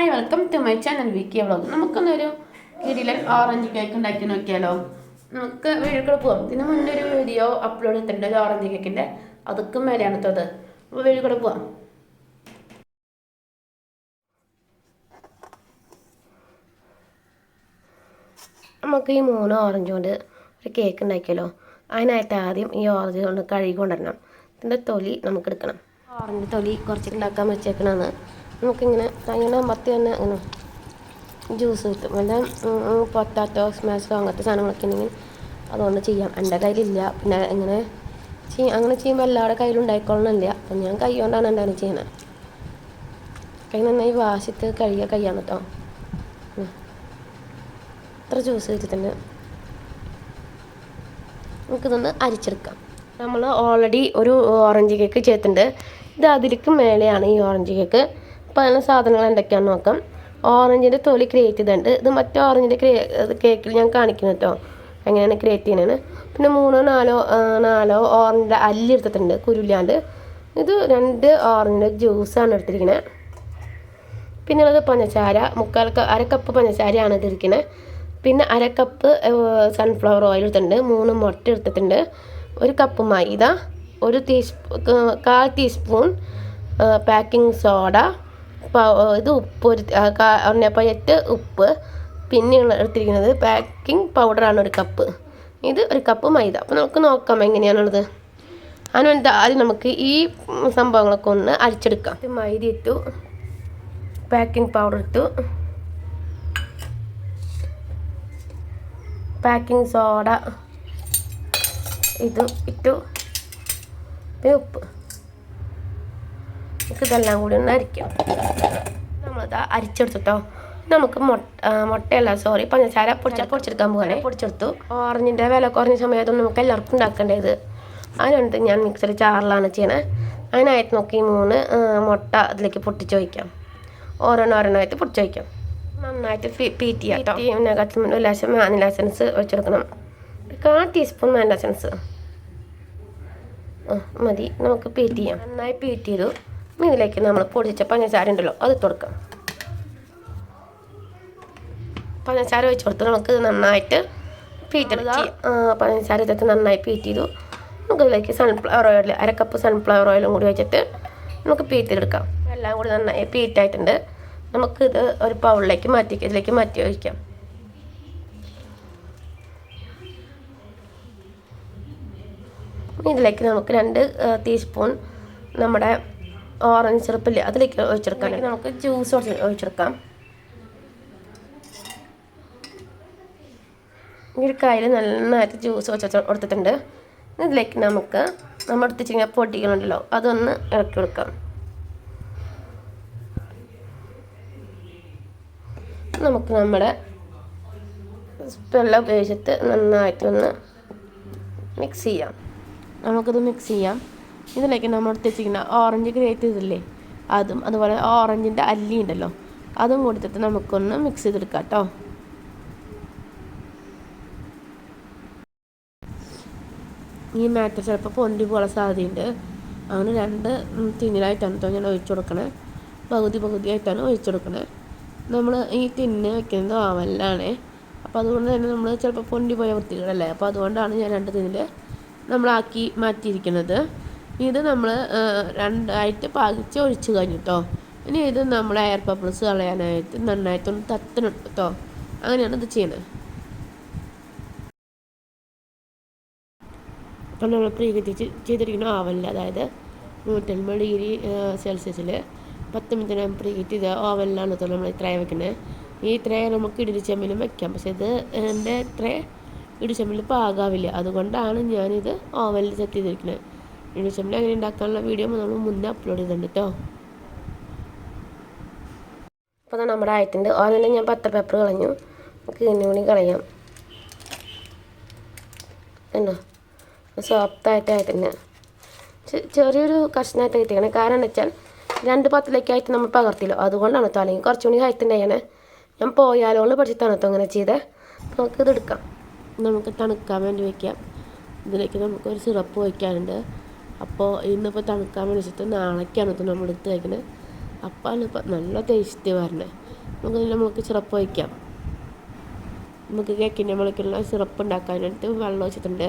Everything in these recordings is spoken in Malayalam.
Hi welcome to my channel V K vlog. നമുക്കൊന്നൊരു കിടിലൻ ഓറഞ്ച് കേക്ക് ഉണ്ടാക്കി നോക്കിയാലോ? നമുക്ക് വീഴുക്കൾ പോകാം ഇതിന് മുന്നേ ഒരു വീഡിയോ അപ്ലോഡ് ചെയ്തിട്ടുണ്ട് ഒരു ഓറഞ്ച് കേക്കിന്റെ അതൊക്കെ മേലെയാണ് തത് അപ്പോൾ വീഡിയോ പോകാം പോവാം. നമുക്ക് ഈ മൂന്ന് ഓറഞ്ച് കൊണ്ട് ഒരു കേക്ക് ഉണ്ടാക്കിയല്ലോ അതിനായിട്ട് ആദ്യം ഈ ഓറഞ്ച് കൊണ്ട് കഴുകി കൊണ്ടുവരണം. ഇതിന്റെ തൊലി നമുക്ക് എടുക്കണം ഓറഞ്ച് തൊലി കുറച്ച് ഉണ്ടാക്കാൻ വെച്ചേക്കണമെന്ന് നമുക്കിങ്ങനെ അങ്ങനെ അമ്പത്തി തന്നെ അങ്ങനെ ജ്യൂസ് കിട്ടും. അല്ല പൊട്ടാറ്റോ സ്മാഷോ അങ്ങനത്തെ സാധനങ്ങളൊക്കെ ഉണ്ടെങ്കിൽ അതുകൊണ്ട് ചെയ്യാം. എന്റെ കയ്യിലില്ല. പിന്നെ ഇങ്ങനെ ചെയ്യും അങ്ങനെ ചെയ്യുമ്പോൾ എല്ലാവരുടെ കയ്യിലും ഉണ്ടായിക്കൊള്ളണമെന്നില്ല അപ്പം ഞാൻ കൈ കൊണ്ടാണ് എന്തായാലും ചെയ്യണത് കൈ നന്നായി വാശിത്ത് കഴുകിയ കൈയാണ് കേട്ടോ എത്ര ജ്യൂസ് വെച്ചിട്ടുണ്ട്. നമുക്കിതൊന്ന് അരിച്ചെടുക്കാം. നമ്മൾ ഓൾറെഡി ഒരു ഓറഞ്ച് കേക്ക് ചെയ്തിട്ടുണ്ട്. ഇത് അതിലേക്ക് മേലെയാണ് ഈ ഓറഞ്ച് കേക്ക് അപ്പോൾ സാധനങ്ങൾ എന്തൊക്കെയാണെന്ന് നോക്കാം. ഓറഞ്ചിന്റെ തൊലി ക്രിയേറ്റ് ചെയ്തിട്ടുണ്ട്. ഇത് മറ്റേ ഓറഞ്ചിന്റെ കേക്കിൽ ഞാൻ കാണിക്കുന്നു കേട്ടോ എങ്ങനെയാണ് ക്രിയേറ്റ് ചെയ്യുന്നത് പിന്നെ മൂന്നോ നാലോ നാലോ ഓറഞ്ചിന്റെ അല്ലി എടുത്തിട്ടുണ്ട്. കുരുല്ലാണ്ട്. ഇത് രണ്ട് ഓറഞ്ചിന്റെ ജ്യൂസാണ് എടുത്തിരിക്കുന്നത് പിന്നെ ഉള്ളത് പഞ്ചസാര. മുക്കാൽ കപ്പ് അര കപ്പ് പഞ്ചസാരയാണ് ഇതിരിക്കുന്നത് പിന്നെ അര കപ്പ് സൺഫ്ലവർ ഓയിൽ എടുത്തിട്ടുണ്ട്. മൂന്ന് മുട്ട എടുത്തിട്ടുണ്ട്. ഒരു കപ്പ് മൈദ ഒരു ടീസ്പൂ കാൽ ടീസ്പൂൺ പാക്കിംഗ് സോഡ ഇത് ഉപ്പ് ഒരു ഉണ്ണിയപ്പയറ്റ് ഉപ്പ് പിന്നെയുള്ള എടുത്തിരിക്കുന്നത് പാക്കിംഗ് പൗഡറാണ് ഒരു കപ്പ് ഇത് ഒരു കപ്പ് മൈദ. അപ്പോൾ നമുക്ക് നോക്കാം എങ്ങനെയാണുള്ളത്. അതിനുവേണ്ടി ആദ്യം നമുക്ക് ഈ സംഭവങ്ങളൊക്കെ ഒന്ന് അരിച്ചെടുക്കാം. മൈദ ഇട്ടു. പാക്കിംഗ് പൗഡർ ഇട്ടു. പാക്കിംഗ് സോഡ ഇത് ഇട്ടു. പിന്നെ ഉപ്പ്. നമുക്ക് ഇതെല്ലാം കൂടി ഒന്ന് അരിക്കാം. നമ്മളിത് അരിച്ചെടുത്തിട്ടോ. നമുക്ക് മുട്ട മുട്ടയല്ല സോറി പഞ്ചസാര പൊടിച്ച പൊടിച്ചെടുക്കാൻ പോകാനെ പൊടിച്ചെടുത്തു. ഓറഞ്ചിന്റെ വില കുറഞ്ഞ സമയത്തൊന്നും നമുക്ക് എല്ലാവർക്കും ഉണ്ടാക്കേണ്ടത്. അതിനുണ്ട് ഞാൻ മിക്സർ ചാറിലാണ് ചെയ്യണത് അതിനായിട്ട് നോക്കി മൂന്ന് മുട്ട അതിലേക്ക് പൊട്ടിച്ച് വയ്ക്കാം ഓരോന്നോരോന്നായിട്ട് പൊട്ടിച്ച് വയ്ക്കാം നന്നായിട്ട് ഫി- പീറ്റ് ചെയ്യാം പിന്നെ കച്ചുമുണ്ട് ഒരു ലേശം വാനില എസൻസ് വെച്ചെടുക്കണം കാൽ കാ ടീസ്പൂൺ വാനില എസൻസ്. മതി. നമുക്ക് പീറ്റ് ചെയ്യാം. നന്നായി പീറ്റ് ചെയ്തു. ഇതിലേക്ക് നമ്മൾ പൊടിച്ച പഞ്ചസാര ഉണ്ടല്ലോ അത് ഇട്ട് കൊടുക്കാം. പഞ്ചസാര വെച്ച് കൊടുത്ത് നമുക്ക് നന്നായിട്ട് പീറ്റ് പഞ്ചസാര ഇതൊക്കെ നന്നായി പീറ്റ് ചെയ്തു. നമുക്ക് ഇതിലേക്ക് സൺഫ്ലവർ ഓയിൽ അര കപ്പ് സൺഫ്ലവർ ഓയിലും കൂടി വെച്ചിട്ട് നമുക്ക് പീറ്റ് എടുക്കാം എല്ലാം കൂടി നന്നായി പീറ്റായിട്ടുണ്ട് നമുക്കിത് ഒരു പൗളിലേക്ക് മാറ്റി ഇതിലേക്ക് മാറ്റി ഒഴിക്കാം. ഇതിലേക്ക് നമുക്ക് രണ്ട് ടീസ്പൂൺ നമ്മുടെ ഓറഞ്ച് സിറപ്പില്ലേ അതിലേക്ക് ഒഴിച്ചെടുക്കാം നമുക്ക് ജ്യൂസ് ഒഴിച്ചെടുക്കാം. ഈ ഒരു കയ്യിൽ നന്നായിട്ട് ജ്യൂസ് കൊടുത്തിട്ടുണ്ട്. ഇതിലേക്ക് നമുക്ക് നമ്മൾ എടുത്ത് വെച്ചിരിക്കുന്ന പൊടികളുണ്ടല്ലോ അതൊന്ന് ഇറക്കി കൊടുക്കാം. നമുക്ക് നമ്മുടെ വെള്ളം ഉപയോഗിച്ചിട്ട് നന്നായിട്ടൊന്ന് മിക്സ് ചെയ്യാം. നമുക്കിത് മിക്സ് ചെയ്യാം. ഇതിലേക്ക് നമ്മൾ എടുത്ത് വെച്ചിരിക്കുന്ന ഓറഞ്ച് ഗ്രേറ്റ് ചെയ്തില്ലേ അതും അതുപോലെ ഓറഞ്ചിന്റെ അല്ലി ഉണ്ടല്ലോ. അതും കൊടുത്തിട്ട് നമുക്കൊന്ന് മിക്സ് ചെയ്തെടുക്കാം കേട്ടോ ഈ മാറ്റർ ചിലപ്പോൾ പൊന്തി പോകാൻ സാധ്യതയുണ്ട്. അങ്ങനെ രണ്ട് തിന്നിലായിട്ടാണ് കേട്ടോ ഞാൻ ഒഴിച്ചു കൊടുക്കണേ. പകുതി പകുതിയായിട്ടാണ് ഒഴിച്ചു കൊടുക്കണേ. നമ്മൾ ഈ തിന്ന് വെക്കുന്നത് ഓവനിലാണ് അപ്പോൾ അതുകൊണ്ട് തന്നെ നമ്മൾ ചിലപ്പോൾ പൊന്തി പോയ വൃത്തികളല്ലേ അപ്പോൾ അതുകൊണ്ടാണ് ഞാൻ രണ്ട് തിന്നിൽ നമ്മളാക്കി മാറ്റിയിരിക്കുന്നത്. ഇത് നമ്മൾ രണ്ടായിട്ട് പാകിച്ച് ഒഴിച്ച് കഴിഞ്ഞു കേട്ടോ ഇനി ഇത് നമ്മൾ എയർ ബബിൾസ് കളയാനായിട്ട് നന്നായിട്ടൊന്ന് തത്തണം കേട്ടോ അങ്ങനെയാണ് ഇത് ചെയ്യുന്നത് അപ്പോൾ നമ്മൾ പ്രീകത്തിച്ച് ചെയ്തിരിക്കുന്ന ഓവനിൽ അതായത് നൂറ്റൻപത് ഡിഗ്രി സെൽഷ്യസിൽ പത്ത് മിനിറ്റ് നമ്മൾ പ്രീഹീറ്റ് ചെയ്ത ഓവനിലാണ് കേട്ടോ നമ്മൾ ഇത്രയും വെക്കുന്നത് ഈ ഇത്രയും നമുക്ക് ഇടിച്ചമ്മിലും വെക്കാം. പക്ഷേ ഇത് എന്റെ ട്രേ ഇടിച്ചമ്മിൽ പാകാവില്ല. അതുകൊണ്ടാണ് ഞാനിത് ഓവനിൽ സെറ്റ് ചെയ്തിരിക്കുന്നത് ഇടിച്ചമ്മിൽ അങ്ങനെ ഉണ്ടാക്കാനുള്ള വീഡിയോ നമ്മൾ മുന്നേ അപ്ലോഡ് ചെയ്തിട്ടുണ്ട് കേട്ടോ അപ്പോൾ അതാണ് നമ്മുടെ ആയിട്ടുണ്ട് ഓവനിൽ ഞാൻ പത്ത പേപ്പർ കളഞ്ഞു. നമുക്ക് കളയാം കൂടി കളയാം. എന്നോ സോഫ്റ്റായിട്ടായിട്ടുണ്ട് ചെറിയൊരു കഷ്ണമായിട്ട് കിട്ടിയാണ് കാരണം എന്താ വെച്ചാൽ രണ്ട് പത്തിലേക്കായിട്ട് നമ്മൾ പകർത്തില്ലോ. അതുകൊണ്ടാണ് കേട്ടോ അല്ലെങ്കിൽ കുറച്ചുകൂടി ഹൈറ്റ് ഉണ്ടായാണ് ഞാൻ പോയാലോൾ പഠിച്ചിട്ടാണ് കേട്ടോ അങ്ങനെ ചെയ്തത് നമുക്കിത് എടുക്കാം. നമുക്ക് തണുക്കാൻ വേണ്ടി വയ്ക്കാം ഇതിലേക്ക് നമുക്കൊരു സിറപ്പ് വയ്ക്കാനുണ്ട് അപ്പോൾ ഇന്നിപ്പോൾ തണുക്കാൻ വെച്ചിട്ട് നാളേക്കാണ് ഇപ്പോൾ നമ്മൾ എടുത്ത് വയ്ക്കുന്നത് അപ്പാണ് ഇപ്പം നല്ല ടേസ്റ്റ് വരണേ. നമുക്ക് നമുക്ക് സിറപ്പ് വയ്ക്കാം. നമുക്ക് കേക്കിന്റെ മുളയ്ക്കുള്ള സിറപ്പ് ഉണ്ടാക്കാനായിട്ട് വെള്ളം വെച്ചിട്ടുണ്ട്.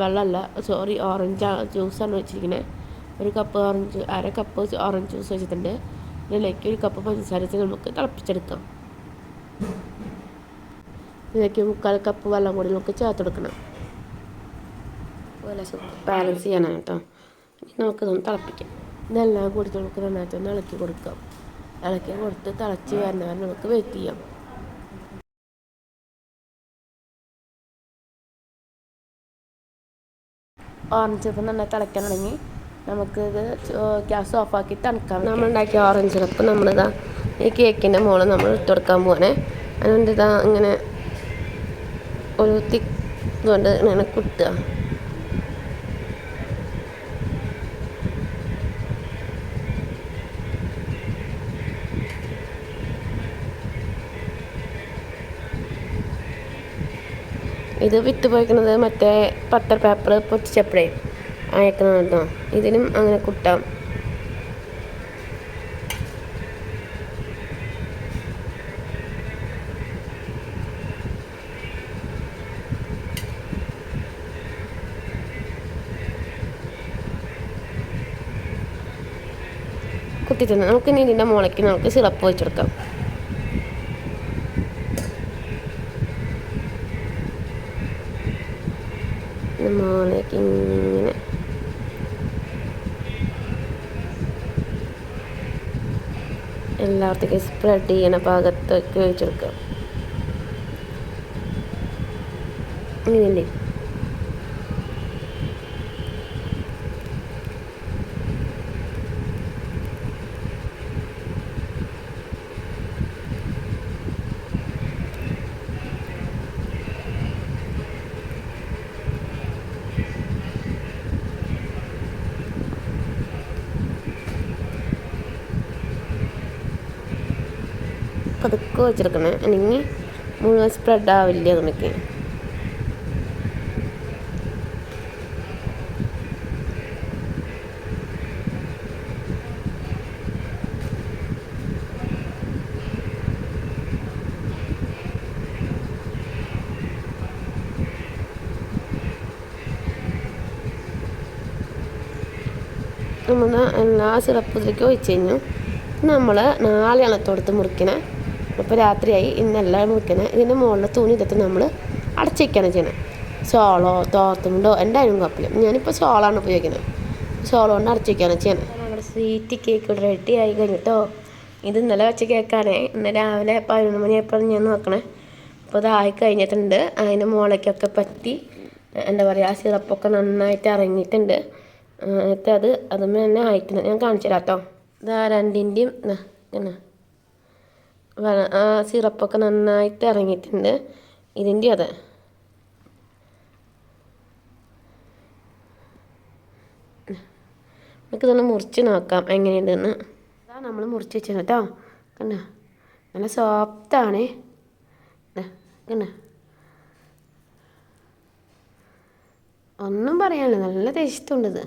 വെള്ളമല്ല സോറി ഓറഞ്ച് ജ്യൂസാണ് വെച്ചിരിക്കുന്നത് ഒരു കപ്പ് ഓറഞ്ച് അര കപ്പ് ഓറഞ്ച് ജ്യൂസ് വെച്ചിട്ടുണ്ട്. ഇതിലേക്ക് ഒരു കപ്പ് പഞ്ചസാര നമുക്ക് തിളപ്പിച്ചെടുക്കാം. ഇതിലേക്ക് മുക്കാൽ കപ്പ് വെള്ളം കൂടി നമുക്ക് ചേർത്തെടുക്കണം. ബാലൻസ് ചെയ്യാനാണ് കേട്ടോ നമുക്കിതൊന്ന് തിളപ്പിക്കാം. ഇതെല്ലാം കൂടി നമുക്ക് നന്നായിട്ട് ഒന്ന് ഇളക്കി കൊടുക്കാം. ഇളക്കി കൊടുത്ത് തിളച്ച് വരുന്നവർ നമുക്ക് വെയിറ്റ് ചെയ്യാം. ഓറഞ്ച് സിറപ്പ് നന്നായി തിളയ്ക്കാൻ തുടങ്ങി. നമുക്കിത് ഗ്യാസ് ഓഫാക്കി തണുക്കാൻ നമ്മളുണ്ടാക്കിയ ഓറഞ്ച് സിറപ്പ് നമ്മളിതാ ഈ കേക്കിന്റെ മുകളിൽ നമ്മൾ ഇട്ട് കൊടുക്കാൻ പോവാണേ. അതുകൊണ്ട് ഇതാ ഇങ്ങനെ ഒരു തിക്ക് ഇതുകൊണ്ട് ഇങ്ങനെ കുത്തുക. ഇത് വിറ്റ് പോയിക്കുന്നത് മറ്റേ പത്ര പേപ്പർ പൊട്ടിച്ചപ്പോഴേ അയക്കുന്നത് കേട്ടോ ഇതിനും അങ്ങനെ കുട്ടാം കുത്തിത്തന്നെ. നമുക്ക് ഇനി ഇതിന്റെ മുളയ്ക്ക് നമുക്ക് സിറപ്പ് വെച്ചെടുക്കാം മുകളിലേക്ക് ഇങ്ങനെ എല്ലായിടത്തേക്കും സ്പ്രെഡ് ചെയ്യണ ഭാഗത്തേക്ക് ഒഴിച്ചെടുക്കുക ഇങ്ങനെ പതുക്കെ വെച്ചെടുക്കണേ അല്ലെങ്കിൽ മുഴുവൻ സ്പ്രെഡ് ആവില്ല നമുക്ക് എല്ലാ സിറപ്പിലേക്ക് ഒഴിച്ച് കഴിഞ്ഞു. നമ്മൾ നാല് എണ്ണത്തോടത്ത് മുറിക്കണേ. ഇപ്പോൾ രാത്രിയായി. ഇന്നെല്ലാം മുറിക്കണേ ഇതിന്റെ മുകളിൽ തൂണി ഇതൊക്കെ നമ്മൾ അടച്ചിരിക്കുകയാണ് ചെയ്യുന്നത് സോളോ തോത്തുമുണ്ടോ എന്തായാലും കുഴപ്പമില്ല. ഞാനിപ്പോൾ സോളാണ് ഉപയോഗിക്കുന്നത് സോളോ കൊണ്ട് അടച്ചിരിക്കുകയാണ് ചെയ്യുന്നത് നമ്മുടെ സ്വീറ്റ് കേക്ക് ഇവിടെ റെഡി ആയി കഴിഞ്ഞിട്ടോ. ഇത് ഇന്നലെ വെച്ച കേക്കാണ്. ഇന്ന് രാവിലെ പതിനൊന്ന് മണിയായപ്പോൾ ഞാൻ നോക്കണേ. അപ്പോൾ ഇതായി കഴിഞ്ഞിട്ടുണ്ട്. അതിന്റെ മുകളിലേക്കൊക്കെ പറ്റി എന്താ പറയുക ആ സിറപ്പൊക്കെ നന്നായിട്ട് ഇറങ്ങിയിട്ടുണ്ട് എന്നിട്ട് അത് അതുമ്മ തന്നെ ആയിട്ടുണ്ട്. ഞാൻ കാണിച്ചു തരാം കേട്ടോ. ഇതാ രണ്ടിന്റെയും ഇങ്ങനെ. സിറപ്പൊക്കെ നന്നായിട്ട് ഇറങ്ങിയിട്ടുണ്ട്. ഇതിന്റെ അതെ. നമുക്കിതൊന്ന് മുറിച്ച് നോക്കാം എങ്ങനെയുണ്ടെന്ന്. അതാ നമ്മൾ മുറിച്ച് വെച്ചത് കേട്ടോ. കണ്ട? നല്ല സോഫ്റ്റാണ് കണ്ട? ഒന്നും പറയാനില്ല നല്ല ടേസ്റ്റുണ്ട് ഇത്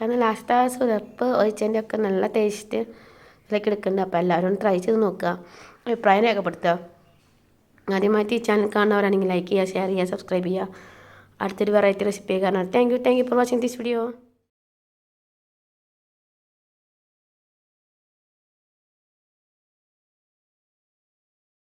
കാരണം ലാസ്റ്റ് ആ സുരപ്പ് ഒഴിച്ചതിന്റെ ഒക്കെ നല്ല ടേസ്റ്റ് ഇതിലേക്ക് എടുക്കുന്നുണ്ട് അപ്പോൾ എല്ലാവരും ഒന്ന് ട്രൈ ചെയ്ത് നോക്കുക. അഭിപ്രായം രേഖപ്പെടുത്തുക. ആദ്യമായിട്ട് ഈ ചാനൽ കാണുന്നവരാണെങ്കിൽ ലൈക്ക് ചെയ്യുക ഷെയർ ചെയ്യുക സബ്സ്ക്രൈബ് ചെയ്യുക. അടുത്തൊരു വെറൈറ്റി റെസിപ്പി കാരണം thank you thank you for watching this video